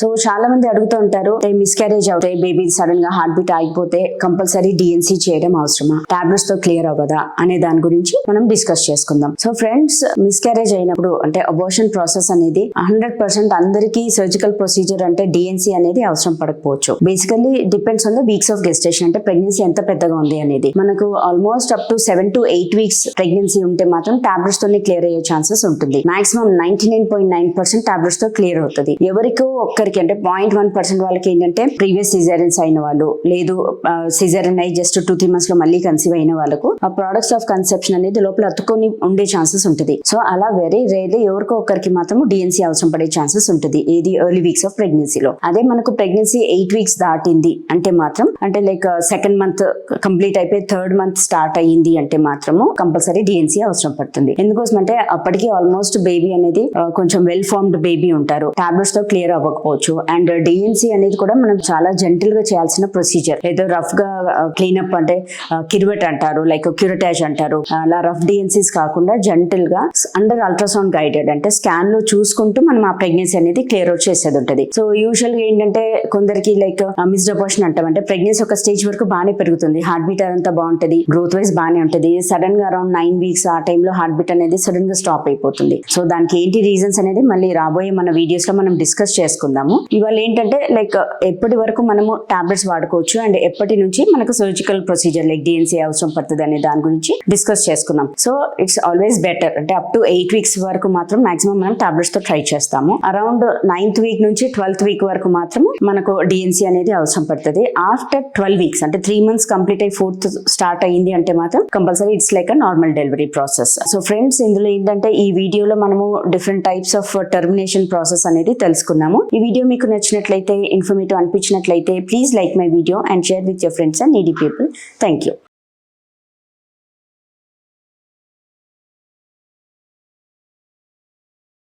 so చాలా మంది అడుగుతూ ఉంటారు మిస్క్యారేజ్ అవుతాయి బేబీ సడన్గా హార్ట్ బీట్ ఆగిపోతే కంపల్సరీ డిఎన్సీ చేయడం అవసరమా? టాబ్లెట్స్తో క్లియర్ అవ్వదా? అనే దాని గురించి మనం డిస్కస్ చేసుకుందాం. సో ఫ్రెండ్స్ మిస్క్యారేజ్ అయినప్పుడు అంటే అబోర్షన్ ప్రాసెస్ అనేది హండ్రెడ్ పర్సెంట్ అందరికీ సర్జికల్ ప్రొసీజర్ అంటే డిఎన్సీ అనేది అవసరం పడకపోవచ్చు. Basically depends on the weeks of gestation అంటే ప్రెగ్నెన్సీ ఎంత పెద్దగా ఉంది అనేది. మనకు almost up to seven to eight weeks pregnancy ఉంటే మాత్రం టాబ్లెట్స్ తోనే క్లియర్ అయ్యే ఛాన్సెస్ ఉంటుంది. Maximum ninety nine point nine percent టాబ్లెట్స్తో clear అవుతుంది. ఎవరికో ఒక్క అందరికీ అంటే పాయింట్ వన్ పర్సెంట్ వాళ్ళకి ఏంటంటే ప్రీవియస్ సిజరియన్స్ అయిన వాళ్ళు లేదు సిజరియన్ అయి జస్ట్ టూ త్రీ మంత్స్లో మళ్ళీ కన్సీవ్ అయిన వాళ్ళకు ఆ ప్రొడక్ట్స్ ఆఫ్ కన్సెప్షన్ అనేది లోపల అతుకొని ఉండే ఛాన్సెస్ ఉంటుంది. సో అలా వెరీ రేర్లీ ఎవరికో ఒక్కరికి మాత్రం డిఎన్సీ అవసరం పడే ఛాన్సెస్ ఉంటుంది. ఏది ఎర్లీ వీక్స్ ఆఫ్ ప్రెగ్నెన్సీలో అదే మనకు ప్రెగ్నెన్సీ ఎయిట్ వీక్స్ దాటింది అంటే మాత్రం అంటే లైక్ సెకండ్ మంత్ కంప్లీట్ అయిపోయి థర్డ్ మంత్ స్టార్ట్ అయ్యింది అంటే మాత్రము కంపల్సరీ డిఎన్సీ అవసరం పడుతుంది. ఎందుకోసం అంటే అప్పటికి ఆల్మోస్ట్ బేబీ అనేది కొంచెం వెల్ ఫార్మ్డ్ బేబీ ఉంటారు. టాబ్లెట్స్తో క్లియర్ అవ్వకపోవచ్చు. అండ్ డిఎన్సీ అనేది కూడా మనం చాలా జెంటిల్గా చేయాల్సిన ప్రొసీజర్ ఏదో రఫ్గా క్లీనప్ అంటే కిర్వెట్ అంటారు లైక్ క్యూరటాజ్ అంటారు. అలా రఫ్ డిఎన్సీస్ కాకుండా జెంటిల్గా అండర్ అల్ట్రాసౌండ్ గైడెడ్ అంటే స్కాన్లో చూసుకుంటూ మనం ఆ ప్రెగ్నెన్సీ అనేది క్లియర్ అవుట్ చేసేది ఉంటుంది. సో యూజువల్గా ఏంటంటే కొందరికి లైక్ మిస్డ్ అపోర్షన్ అంటాం అంటే ప్రెగ్నెన్సీ ఒక స్టేజ్ వరకు బాగానే పెరుగుతుంది. హార్ట్ బీట్ అంతా బాగుంటది. గ్రోత్ వైజ్ బాగానే ఉంటుంది. సడన్గా అరౌండ్ నైన్ వీక్స్ ఆ టైంలో హార్ట్ బీట్ అనేది సడన్గా స్టాప్ అయిపోతుంది. సో దానికి ఏంటి రీజన్స్ అనేది మళ్ళీ రాబోయే మన వీడియోస్లో మనం డిస్కస్ చేసుకుందాం. చేసుకుందాము ఇవాళ ఏంటంటే లైక్ ఎప్పటి వరకు మనము టాబ్లెట్స్ వాడుకోవచ్చు అండ్ ఎప్పటి నుంచి మనకు సర్జికల్ ప్రొసీజర్ లైక్ డిఎన్సీ అవసరం పడుతుంది అనే దాని గురించి డిస్కస్ చేసుకున్నాం. సో ఇట్స్ ఆల్వేస్ బెటర్ అంటే అప్ టు ఎయిట్ వీక్స్ వరకు మాత్రం మాక్సిమం మనం టాబ్లెట్స్తో ట్రై చేస్తాము. అరౌండ్ నైన్త్ వీక్ నుంచి ట్వెల్త్ వీక్ వరకు మాత్రం మనకు డిఎన్సీ అనేది అవసరం పడుతుంది. ఆఫ్టర్ ట్వెల్వ్ వీక్స్ అంటే త్రీ మంత్స్ కంప్లీట్ అయ్యి ఫోర్త్ స్టార్ట్ అయ్యింది అంటే మాత్రం compulsory it's like a normal delivery process so friends ఇందులో ఏంటంటే ఈ వీడియోలో మనము different types of termination process అనేది తెలుసుకున్నాము. ఇవి వీడియో మీకు నచ్చినట్లయితే informative అనిపించినట్లయితే please like my video and share with your friends and needy people thank you